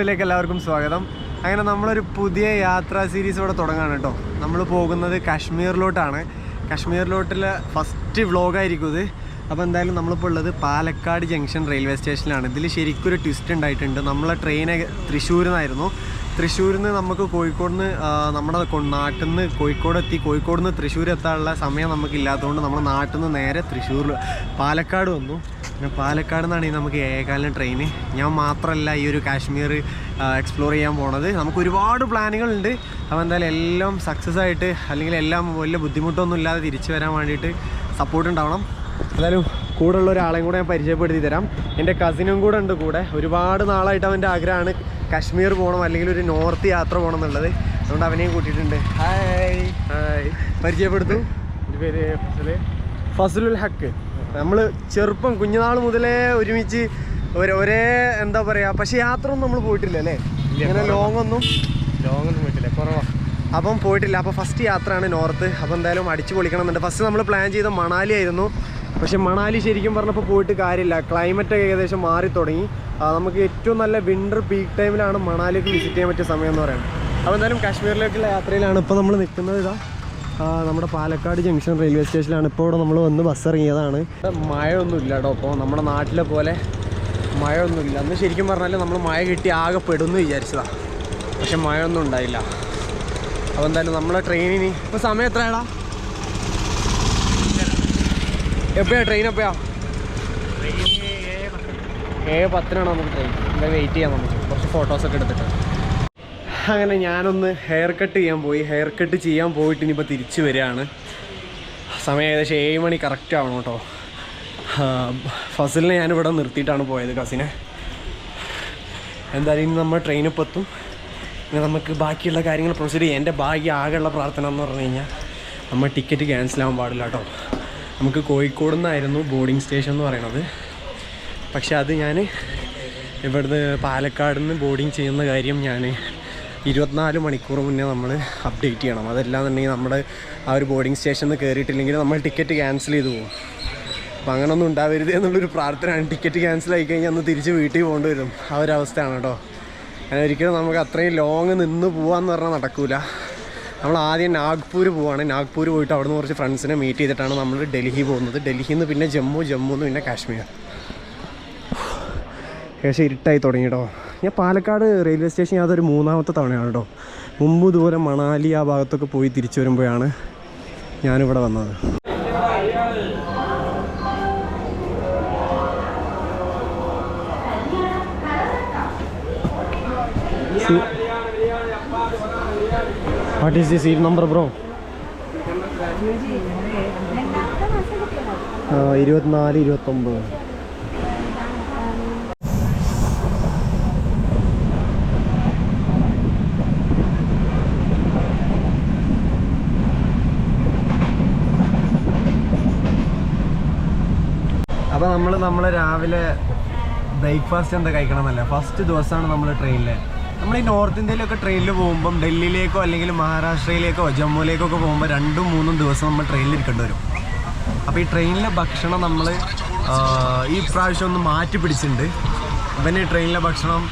ിലേക്ക് എല്ലാവർക്കും സ്വാഗതം. അങ്ങനെ നമ്മളൊരു പുതിയ യാത്രാ സീരീസ് ഇവിടെ തുടങ്ങാണ് കേട്ടോ. നമ്മൾ പോകുന്നത് കാശ്മീരിലോട്ടാണ്. കാശ്മീരിലോട്ടുള്ള ഫസ്റ്റ് വ്ളോഗായിരിക്കും ഇത്. അപ്പോൾ എന്തായാലും നമ്മളിപ്പോൾ ഉള്ളത് പാലക്കാട് ജംഗ്ഷൻ റെയിൽവേ സ്റ്റേഷനിലാണ് ഇതിൽ ശരിക്കും ഒരു ട്വിസ്റ്റ് ഉണ്ടായിട്ടുണ്ട്. നമ്മളെ ട്രെയിൻ തൃശ്ശൂരിൽ നിന്നായിരുന്നു തൃശ്ശൂരിൽ നിന്ന് നമുക്ക് കോഴിക്കോട് നിന്ന് നമ്മുടെ നാട്ടിൽ നിന്ന് കോഴിക്കോട് എത്തി. കോഴിക്കോട് നിന്ന് തൃശ്ശൂർ എത്താനുള്ള സമയം നമുക്കില്ലാത്തതുകൊണ്ട് നമ്മൾ നാട്ടിൽ നിന്ന് നേരെ തൃശ്ശൂർ പാലക്കാട് വന്നു. പിന്നെ പാലക്കാട് നിന്നാണ് ഈ നമുക്ക് ഏകാലിന് ട്രെയിൻ ഞാൻ മാത്രമല്ല ഈ ഒരു കാശ്മീർ എക്സ്പ്ലോർ ചെയ്യാൻ പോണത്. നമുക്ക് ഒരുപാട് പ്ലാനുകളുണ്ട്. അപ്പോൾ എന്തായാലും എല്ലാം സക്സസ് ആയിട്ട് അല്ലെങ്കിൽ എല്ലാം വലിയ ബുദ്ധിമുട്ടൊന്നും ഇല്ലാതെ തിരിച്ചു വരാൻ വേണ്ടിയിട്ട് സപ്പോർട്ട് ഉണ്ടാവണം. എന്തായാലും കൂടെ ഉള്ള ഒരാളെയും കൂടെ ഞാൻ പരിചയപ്പെടുത്തി തരാം. എന്റെ കസിനും കൂടെ ഉണ്ട് കൂടെ. ഒരുപാട് നാളായിട്ട് അവന്റെ ആഗ്രഹമാണ് കാശ്മീർ പോകണം അല്ലെങ്കിൽ ഒരു നോർത്ത് യാത്ര പോകണം എന്നുള്ളത്. അതുകൊണ്ട് അവനെയും കൂട്ടിയിട്ടുണ്ട്. ഹായ് ഹായ് പരിചയപ്പെടുത്തു. എന്റെ പേര് ഫസൽ ഫസലുൽ ഹക്ക്. നമ്മൾ ചെറുപ്പം കുഞ്ഞുനാൾ മുതലേ ഒരുമിച്ച് ഒരേ എന്താ പറയുക പക്ഷെ യാത്ര ഒന്നും നമ്മൾ പോയിട്ടില്ല അല്ലേ? ഇങ്ങനെ ലോങ് ഒന്നും ലോങ് ഒന്നും പോയിട്ടില്ല കുറവാ. അപ്പം പോയിട്ടില്ല. അപ്പോൾ ഫസ്റ്റ് യാത്രയാണ് നോർത്ത്. അപ്പോൾ എന്തായാലും അടിച്ചു പൊളിക്കണം എന്നുണ്ട് ഫസ്റ്റ് നമ്മൾ പ്ലാൻ ചെയ്ത മണാലി ആയിരുന്നു. പക്ഷെ മണാലി ശരിക്കും പറഞ്ഞപ്പോൾ പോയിട്ട് കാര്യമില്ല. ക്ലൈമറ്റ് ഒക്കെ ഏകദേശം മാറി തുടങ്ങി. നമുക്ക് ഏറ്റവും നല്ല വിന്റർ പീക്ക് ടൈമിലാണ് മണാലിക്ക് വിസിറ്റ് ചെയ്യാൻ പറ്റിയ സമയം എന്ന് പറയുന്നത്. അപ്പോൾ എന്തായാലും കാശ്മീരിലേക്കുള്ള യാത്രയിലാണ് ഇപ്പോൾ നമ്മൾ നിൽക്കുന്നത് ഇതാ. നമ്മുടെ പാലക്കാട് ജംഗ്ഷൻ റെയിൽവേ സ്റ്റേഷനിലാണ് ഇപ്പോൾ ഇവിടെ നമ്മൾ വന്ന് ബസ് ഇറങ്ങിയതാണ്. മഴയൊന്നുമില്ല കേട്ടോ അപ്പോൾ നമ്മുടെ നാട്ടിലെ പോലെ മഴയൊന്നുമില്ല. അന്ന് ശരിക്കും പറഞ്ഞാൽ നമ്മൾ മഴ കിട്ടി ആകെ പെടുമെന്ന് വിചാരിച്ചതാണ് പക്ഷെ മഴയൊന്നും ഉണ്ടായില്ല. അപ്പോൾ എന്തായാലും നമ്മളെ ട്രെയിനിന് ഇപ്പോൾ സമയം എത്രയാടാ? എപ്പോഴാ ട്രെയിൻ എപ്പോഴാ ഏഴ് പത്തിനാണ് നമുക്ക് ട്രെയിൻ എന്തായാലും വെയിറ്റ് ചെയ്യാം നമുക്ക്. കുറച്ച് ഫോട്ടോസൊക്കെ എടുത്തിട്ട്. അങ്ങനെ ഞാനൊന്ന് ഹെയർ കട്ട് ചെയ്യാൻ പോയി. ഹെയർ കട്ട് ചെയ്യാൻ പോയിട്ട് ഇനിയിപ്പോൾ തിരിച്ച് വരികയാണ്. സമയം ഏകദേശം ഏഴ് മണി കറക്റ്റ് ആവണം കേട്ടോ. ഫസിലിനെ ഞാനിവിടെ നിർത്തിയിട്ടാണ് പോയത് കസിനെ. എന്തായാലും ഇനി നമ്മൾ ഇപ്പോൾ എത്തും. ഇനി നമുക്ക് ബാക്കിയുള്ള കാര്യങ്ങൾ പ്രൊസീഡ് ചെയ്യാം. എന്റെ ഭാഗ്യ ആകെയുള്ള പ്രാർത്ഥന എന്ന് പറഞ്ഞു കഴിഞ്ഞാൽ നമ്മൾ ടിക്കറ്റ് ക്യാൻസൽ ആവാൻ പാടില്ല കേട്ടോ. നമുക്ക് കോഴിക്കോട് നിന്നായിരുന്നു ബോർഡിംഗ് സ്റ്റേഷൻ എന്ന് പറയണത്. പക്ഷെ അത് ഞാൻ ഇവിടുന്ന് പാലക്കാട് നിന്ന് ബോർഡിങ് ചെയ്യുന്ന കാര്യം ഞാൻ ഇരുപത്തിനാല് മണിക്കൂർ മുന്നേ നമ്മൾ അപ്ഡേറ്റ് ചെയ്യണം. അതല്ലാന്നുണ്ടെങ്കിൽ നമ്മുടെ ആ ഒരു ബോർഡിംഗ് സ്റ്റേഷനിൽ കയറിയിട്ടില്ലെങ്കിൽ നമ്മൾ ടിക്കറ്റ് ക്യാൻസൽ ചെയ്തു പോകും. അപ്പോൾ അങ്ങനൊന്നും ഉണ്ടാവരുത് എന്നുള്ളൊരു പ്രാർത്ഥനയാണ്. ടിക്കറ്റ് ക്യാൻസൽ ആയി കഴിഞ്ഞാൽ അന്ന് തിരിച്ച് വീട്ടിൽ പോകേണ്ടി വരും. ആ ഒരു അവസ്ഥയാണ് കേട്ടോ. അങ്ങനെ ഒരിക്കലും നമുക്ക് അത്രയും ലോങ് നിന്ന് പോകാമെന്ന് പറഞ്ഞാൽ നടക്കില്ല നമ്മൾ ആദ്യം നാഗ്പൂർ പോവാണ്. നാഗ്പൂർ പോയിട്ട് അവിടുന്ന് കുറച്ച് ഫ്രണ്ട്സിനെ മീറ്റ് ചെയ്തിട്ടാണ് നമ്മൾ ഡൽഹി പോകുന്നത്. ഡൽഹിയിൽ നിന്ന് പിന്നെ ജമ്മു ജമ്മു നിന്ന് പിന്നെ കാശ്മീർ. ഏകദേശം ഇരുട്ടായി തുടങ്ങി കേട്ടോ. ഞാൻ പാലക്കാട് റെയിൽവേ സ്റ്റേഷൻ അതൊരു മൂന്നാമത്തെ തവണയാണ് കേട്ടോ. മുമ്പ് ദൂരെ മണാലി ആ ഭാഗത്തൊക്കെ പോയി തിരിച്ചു വരുമ്പോഴാണ് ഞാനിവിടെ വന്നത്. What is the seat number bro ഇരുപത്തിനാല് ഇരുപത്തൊമ്പത് അപ്പോൾ നമ്മൾ നമ്മളെ രാവിലെ ബ്രേക്ക്ഫാസ്റ്റ് എന്താ കഴിക്കണം എന്നല്ല ഫസ്റ്റ് ദിവസമാണ് നമ്മൾ ട്രെയിനിൽ നമ്മൾ ഈ നോർത്ത് ഇന്ത്യയിലൊക്കെ ട്രെയിനിൽ പോകുമ്പം ഡൽഹിയിലേക്കോ അല്ലെങ്കിൽ മഹാരാഷ്ട്രയിലേക്കോ ജമ്മുവിലേക്കോ ഒക്കെ പോകുമ്പോൾ രണ്ടും മൂന്നും ദിവസം നമ്മൾ ട്രെയിനിൽ ഇരിക്കേണ്ടി വരും. അപ്പോൾ ഈ ട്രെയിനിലെ ഭക്ഷണം നമ്മൾ ഈ പ്രാവശ്യം ഒന്ന് മാറ്റി പിടിച്ചിട്ടുണ്ട്. ഇവന് ട്രെയിനിലെ ഭക്ഷണം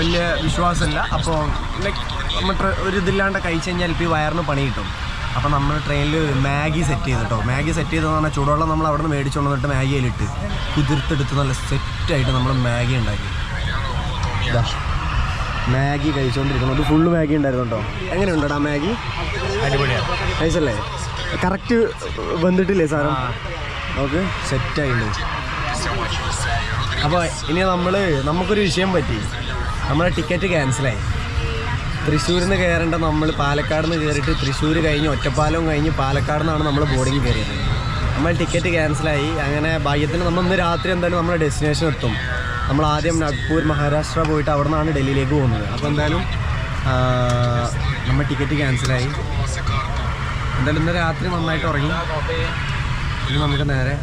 വലിയ വിശ്വാസമില്ല. അപ്പോൾ ലൈക്ക് നമ്മൾ ഒരു ഇതില്ലാണ്ട് കഴിച്ചു കഴിഞ്ഞാൽ ഇപ്പോൾ ഈ വയറിന് പണി കിട്ടും. അപ്പോൾ നമ്മൾ ട്രെയിനിൽ മാഗി സെറ്റ് ചെയ്ത് കേട്ടോ മാഗി സെറ്റ് ചെയ്തെന്ന് പറഞ്ഞാൽ ചൂടുവെള്ളം നമ്മൾ അവിടെ നിന്ന് മേടിച്ചുകൊണ്ട് വന്നിട്ട് മാഗിയിലിട്ട് കുതിർത്തെടുത്ത് നല്ല സെറ്റായിട്ട് നമ്മൾ മാഗി ഉണ്ടാക്കി. മാഗി കഴിച്ചുകൊണ്ടിരിക്കണം അത് ഫുള്ള് മാഗി ഉണ്ടായിരുന്നു കേട്ടോ എങ്ങനെയുണ്ടടാ മാഗി? അടിപൊളിയാണ് കഴിച്ചല്ലേ കറക്റ്റ് വന്നിട്ടില്ലേ സാധനം? നമുക്ക് സെറ്റായിട്ടുണ്ട് അപ്പോൾ ഇനി നമ്മൾ നമുക്കൊരു വിഷയം പറ്റി. നമ്മുടെ ടിക്കറ്റ് ക്യാൻസലായി തൃശ്ശൂരിൽ നിന്ന് കയറേണ്ട നമ്മൾ പാലക്കാട് നിന്ന് കയറിയിട്ട് തൃശ്ശൂർ കഴിഞ്ഞ് ഒറ്റപ്പാലം കഴിഞ്ഞ് പാലക്കാട് നിന്നാണ് നമ്മൾ ബോർഡിങ് കയറിയത് നമ്മൾ ടിക്കറ്റ് ക്യാൻസലായി അങ്ങനെ ഭാഗ്യത്തിന് നമ്മൾ ഇന്ന് രാത്രി എന്തായാലും നമ്മുടെ ഡെസ്റ്റിനേഷൻ എത്തും. നമ്മൾ ആദ്യം നാഗ്പൂർ മഹാരാഷ്ട്ര പോയിട്ട് അവിടെ നിന്നാണ് ഡൽഹിയിലേക്ക് പോകുന്നത്. അപ്പോൾ എന്തായാലും നമ്മൾ ടിക്കറ്റ് ക്യാൻസലായി എന്തായാലും ഇന്ന് രാത്രി നന്നായിട്ട് ഉറങ്ങി. ഇനി നമുക്ക് നേരെ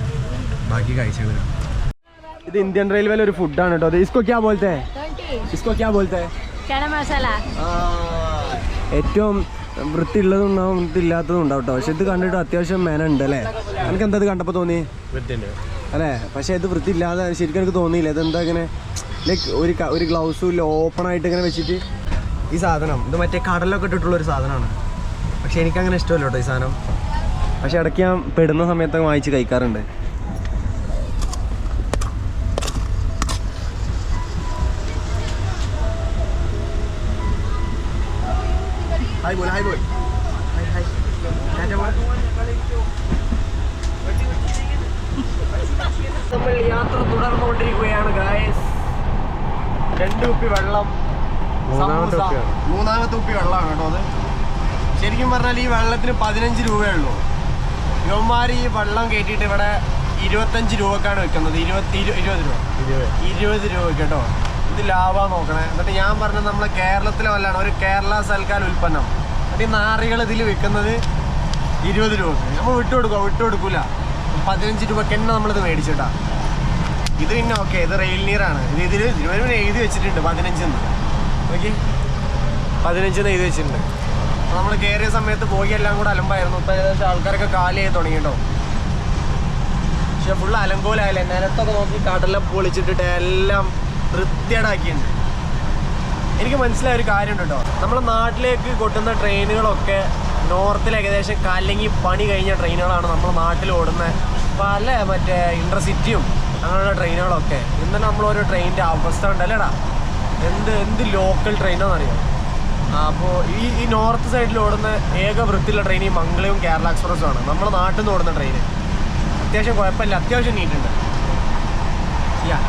ബാക്കി കാഴ്ചകൾ ഇത് ഇന്ത്യൻ റെയിൽവേയിൽ ഒരു ഫുഡാണ് കേട്ടോ അത് ഇസ്കോ ക്യാ ബോലത്തെ ഇസ്കോ ക്യാ ബോലത്തെ ഏറ്റവും വൃത്തിയുള്ളതും ഉണ്ടാവും വൃത്തിയില്ലാത്തതും ഉണ്ടാവും കേട്ടോ പക്ഷെ ഇത് കണ്ടിട്ട് അത്യാവശ്യം മേന ഉണ്ട് അല്ലേ? എനിക്ക് എന്താ ഇത് കണ്ടപ്പോൾ തോന്നി? അല്ലെ അല്ലേ? പക്ഷെ ഇത് വൃത്തിയില്ലാതെ ശരിക്കും എനിക്ക് തോന്നിയില്ല. ഇതെന്താ ഇങ്ങനെ ലൈക്ക് ഒരു ഒരു ഗ്ലൗസും ഇല്ല ഓപ്പൺ ആയിട്ട് ഇങ്ങനെ വെച്ചിട്ട് ഈ സാധനം ഇത് മറ്റേ കടലൊക്കെ ഇട്ടിട്ടുള്ള ഒരു സാധനമാണ്. പക്ഷെ എനിക്കങ്ങനെ ഇഷ്ടമല്ല കേട്ടോ ഈ സാധനം. പക്ഷെ ഇടയ്ക്ക് ഞാൻ പെടുന്ന സമയത്തൊക്കെ വാങ്ങിച്ച് കഴിക്കാറുണ്ട്. നമ്മൾ യാത്ര തുടർന്നുകൊണ്ടിരിക്കുകയാണ് ഗായസ് രണ്ട് കുപ്പി വെള്ളം. മൂന്നാമത്തെ സമൂസ. കുപ്പിയാണ്. മൂന്നാമത്തെ കുപ്പി വെള്ളമാണ് കേട്ടോ അത്. ശരിക്കും പറഞ്ഞാൽ ഈ വെള്ളത്തിന് പതിനഞ്ച് രൂപയേ ഉള്ളൂ. യുവന്മാർ ഈ വെള്ളം കയറ്റിയിട്ട് ഇവിടെ ഇരുപത്തഞ്ച് രൂപക്കാണ് വെക്കുന്നത്. ഇരുപത്തി ഇരു- ഇരുപത് രൂപ. ഇരുപത്. ഇരുപത് രൂപ കേട്ടോ. ഇത് ലാഭാ നോക്കണേ. എന്നിട്ട് ഞാൻ പറഞ്ഞത് നമ്മളെ കേരളത്തിലെ വല്ലാണ് ഒരു കേരള സൽക്കാൽ ഉൽപ്പന്നം. എന്നിട്ട് ഈ നാറികൾ ഇതിൽ വിൽക്കുന്നത് ഇരുപത് രൂപക്ക്. നമ്മൾ വിട്ടു കൊടുക്കുക വിട്ടു കൊടുക്കൂല. പതിനഞ്ച് രൂപക്ക് തന്നെ നമ്മളിത് മേടിച്ചിട്ടാ. ഇത് പിന്നെ ഓക്കെ ഇത് റെയിൽ നീറാണ് ഇത് ഇതിൽ ഇരുപത് എഴുതി വെച്ചിട്ടുണ്ട് പതിനഞ്ചെന്ന് ഓക്കെ പതിനഞ്ചെന്ന് എഴുതി വെച്ചിട്ടുണ്ട്. നമ്മൾ കയറിയ സമയത്ത് പോയി എല്ലാം കൂടെ അലമ്പായിരുന്നു. ഇപ്പം ഏകദേശം ആൾക്കാരൊക്കെ കാലിയായി തുടങ്ങിയിട്ടോ. പക്ഷെ ഫുള്ള് അലങ്കോലായാലേ നിലത്തൊക്കെ നോക്കി കടലം പൊളിച്ചിട്ടിട്ട് എല്ലാം വൃത്തിയേടാക്കിയിട്ടുണ്ട് എനിക്ക് മനസ്സിലായ ഒരു കാര്യമുണ്ട് കേട്ടോ. നമ്മുടെ നാട്ടിലേക്ക് കൊട്ടുന്ന ട്രെയിനുകളൊക്കെ നോർത്തിൽ ഏകദേശം കലങ്ങി പണി കഴിഞ്ഞ ട്രെയിനുകളാണ് നമ്മുടെ നാട്ടിൽ ഓടുന്നത് പല മറ്റേ ഇന്റർസിറ്റിയും അങ്ങനെയുള്ള ട്രെയിനുകളൊക്കെ. ഇന്നലെ നമ്മളൊരു ട്രെയിനിന്റെ അവസ്ഥ ഉണ്ടല്ലേടാ എന്ത് എന്ത് ലോക്കൽ ട്രെയിനാണെന്നറിയോ അപ്പോൾ ഈ ഈ നോർത്ത് സൈഡിൽ ഓടുന്ന ഏക വൃത്തിയുള്ള ട്രെയിൻ ഈ മംഗളയും കേരള എക്സ്പ്രസ്സും ആണ് നമ്മുടെ നാട്ടിൽ നിന്ന് ഓടുന്ന ട്രെയിൻ അത്യാവശ്യം കുഴപ്പമില്ല. അത്യാവശ്യം നീറ്റുണ്ട്.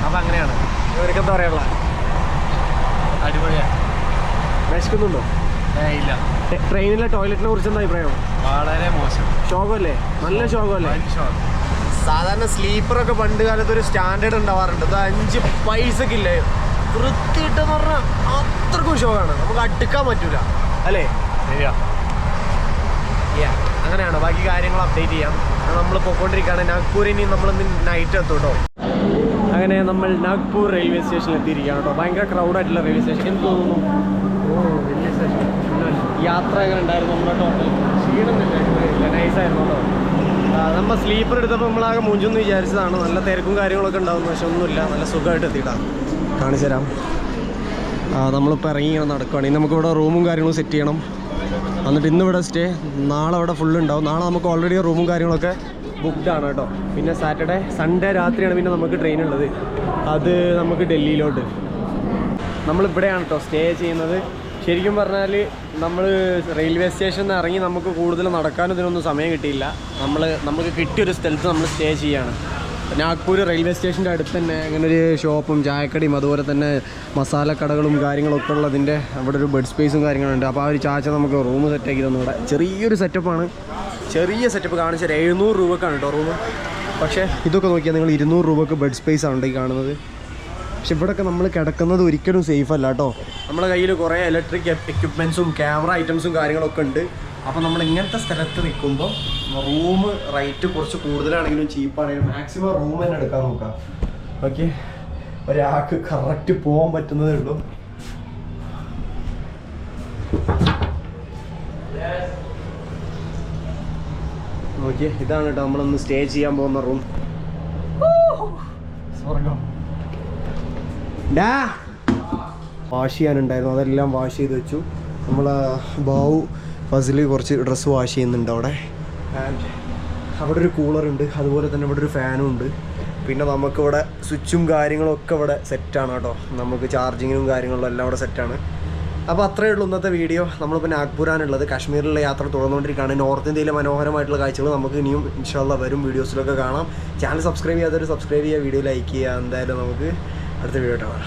അപ്പം അങ്ങനെയാണ്. ഇവർക്ക് എന്താ പറയാനുള്ള? അടിപൊളിയാണ് വിശക്കുന്നുണ്ടോ? ഇല്ല. ട്രെയിനിലെ ടോയ്ലറ്റിനെ കുറിച്ച് എന്താ അഭിപ്രായം? വളരെ മോശം. ശോകമല്ലേ? നല്ല ശോകമല്ലേ? സാധാരണ സ്ലീപ്പറൊക്കെ പണ്ട് കാലത്ത് ഒരു സ്റ്റാൻഡേർഡ് ഉണ്ടാവാറുണ്ട്. ഇത് അഞ്ച് പൈസക്കില്ലേ വൃത്തിയിട്ടെന്ന് പറഞ്ഞാൽ അത്രക്കും ശോകമാണ് നമുക്ക് അടുക്കാൻ പറ്റൂല. അല്ലേ? ശരിയാ. അങ്ങനെയാണ്? ബാക്കി കാര്യങ്ങൾ അപ്ഡേറ്റ് ചെയ്യാം. നമ്മൾ പോയിക്കൊണ്ടിരിക്കുകയാണ്. നാഗ്പൂരിനി ഇനി നമ്മൾ നൈറ്റ് എത്തും കേട്ടോ അങ്ങനെ നമ്മൾ നാഗ്പൂർ റെയിൽവേ സ്റ്റേഷനിൽ എത്തിയിരിക്കുകയാണ് കേട്ടോ. ഭയങ്കര ക്രൗഡായിട്ടുള്ള റെയിൽവേ സ്റ്റേഷൻ. എന്ന് തോന്നുന്നു? ഓ വലിയ സ്റ്റേഷൻ. യാത്ര എങ്ങനെ ഉണ്ടായിരുന്നു നമ്മുടെ ടോട്ടൽ ക്ഷീണമൊന്നുമില്ല നൈസായിരുന്നു കേട്ടോ. നമ്മൾ സ്ലീപ്പർ എടുത്തപ്പോൾ നമ്മളാകെ മുഞ്ചെന്ന് വിചാരിച്ചതാണ്. നല്ല തിരക്കും കാര്യങ്ങളൊക്കെ ഉണ്ടാവുന്നു. പക്ഷെ ഒന്നുമില്ല. നല്ല സുഖമായിട്ട് എത്തിയിട്ടാണ് കാണിച്ചു തരാം. ആ, നമ്മളിപ്പോൾ ഇറങ്ങി ഇങ്ങനെ നടക്കുകയാണ് ഇനി നമുക്കിവിടെ റൂമും കാര്യങ്ങളും സെറ്റ് ചെയ്യണം. എന്നിട്ട് ഇന്ന് ഇവിടെ സ്റ്റേ നാളെ അവിടെ ഫുള്ള് ഉണ്ടാവും. നാളെ നമുക്ക് ഓൾറെഡി റൂമും കാര്യങ്ങളൊക്കെ ബുക്ക്ഡ് ആണ് കേട്ടോ. പിന്നെ സാറ്റർഡേ സൺഡേ രാത്രിയാണ് പിന്നെ നമുക്ക് ട്രെയിൻ ഉള്ളത്. അത് നമുക്ക് ഡൽഹിയിലോട്ട്. നമ്മളിവിടെയാണ് കേട്ടോ സ്റ്റേ ചെയ്യുന്നത്. ശരിക്കും പറഞ്ഞാൽ നമ്മൾ റെയിൽവേ സ്റ്റേഷനിൽ നിന്ന് ഇറങ്ങി നമുക്ക് കൂടുതൽ നടക്കാനും ഇതിനൊന്നും സമയം കിട്ടിയില്ല. നമ്മൾ നമുക്ക് കിട്ടിയൊരു സ്ഥലത്ത് നമ്മൾ സ്റ്റേ ചെയ്യാണ്. നാഗ്പൂർ റെയിൽവേ സ്റ്റേഷന്റെ അടുത്ത് തന്നെ അങ്ങനെ ഒരു ഷോപ്പും ചായക്കടയും അതുപോലെ തന്നെ മസാലക്കടകളും കാര്യങ്ങളൊക്കെ ഉള്ളതിന്റെ അവിടെ ഒരു ബെഡ് സ്പേസും കാര്യങ്ങളുണ്ട് അപ്പോൾ ആ ഒരു ചാച്ച നമുക്ക് റൂം സെറ്റാക്കി തന്നു. ഇവിടെ ചെറിയൊരു സെറ്റപ്പാണ് ചെറിയ സെറ്റപ്പ് കാണിച്ചാൽ എഴുന്നൂറ് രൂപക്കാണ് കേട്ടോ റൂം പക്ഷേ ഇതൊക്കെ നോക്കിയാൽ നിങ്ങൾ ഇരുന്നൂറ് രൂപക്ക് ബെഡ് സ്പേസ് ആണ് ഈ കാണുന്നത്. പക്ഷെ ഇവിടെയൊക്കെ നമ്മൾ കിടക്കുന്നത് ഒരിക്കലും സേഫ് അല്ല കേട്ടോ നമ്മുടെ കയ്യിൽ കുറേ ഇലക്ട്രിക് എക്യുപ്മെൻസും ക്യാമറ ഐറ്റംസും കാര്യങ്ങളൊക്കെ ഉണ്ട്. അപ്പോൾ നമ്മൾ ഇങ്ങനത്തെ സ്ഥലത്ത് നിൽക്കുമ്പോൾ റൂം റേറ്റ് കുറച്ച് കൂടുതലാണെങ്കിലും ചീപ്പാണെങ്കിലും മാക്സിമം റൂം തന്നെ എടുക്കാൻ നോക്കാം. ഓക്കെ ഒരാൾക്ക് കറക്റ്റ് പോകാൻ പറ്റുന്നതേ ഉള്ളൂ. ഓക്കെ ഇതാണ് കേട്ടോ നമ്മളൊന്ന് സ്റ്റേ ചെയ്യാൻ പോകുന്ന റൂം. വാഷ് ചെയ്യാനുണ്ടായിരുന്നു. അതെല്ലാം വാഷ് ചെയ്ത് വെച്ചു. നമ്മൾ ബാവു ഫസിൽ കുറച്ച് ഡ്രസ്സ് വാഷ് ചെയ്യുന്നുണ്ട് അവിടെ. ആൻഡ് അവിടെ ഒരു കൂളർ ഉണ്ട്. അതുപോലെ തന്നെ ഇവിടെ ഒരു ഫാനും ഉണ്ട്. പിന്നെ നമുക്കിവിടെ സ്വിച്ചും കാര്യങ്ങളും ഒക്കെ ഇവിടെ സെറ്റാണ് കേട്ടോ. നമുക്ക് ചാർജിങ്ങിനും കാര്യങ്ങളും എല്ലാം ഇവിടെ സെറ്റാണ് അപ്പോൾ അത്രയേ ഉള്ളൂ ഇന്നത്തെ വീഡിയോ. നമ്മളിപ്പോൾ നാഗ്പൂരാണുള്ളത്. കാശ്മീരിലെ യാത്ര തുടർന്നുകൊണ്ടിരിക്കുകയാണ്. നോർത്ത് ഇന്ത്യയിലെ മനോഹരമായിട്ടുള്ള കാഴ്ചകൾ നമുക്ക് ഇനിയും ഇൻഷാല്ല വരും വീഡിയോസിലൊക്കെ കാണാം. ചാനൽ സബ്സ്ക്രൈബ് ചെയ്യാത്തവർ സബ്സ്ക്രൈബ് ചെയ്യുക വീഡിയോ ലൈക്ക് ചെയ്യുക. എന്തായാലും നമുക്ക് അടുത്ത വീഡിയോ കാണാം.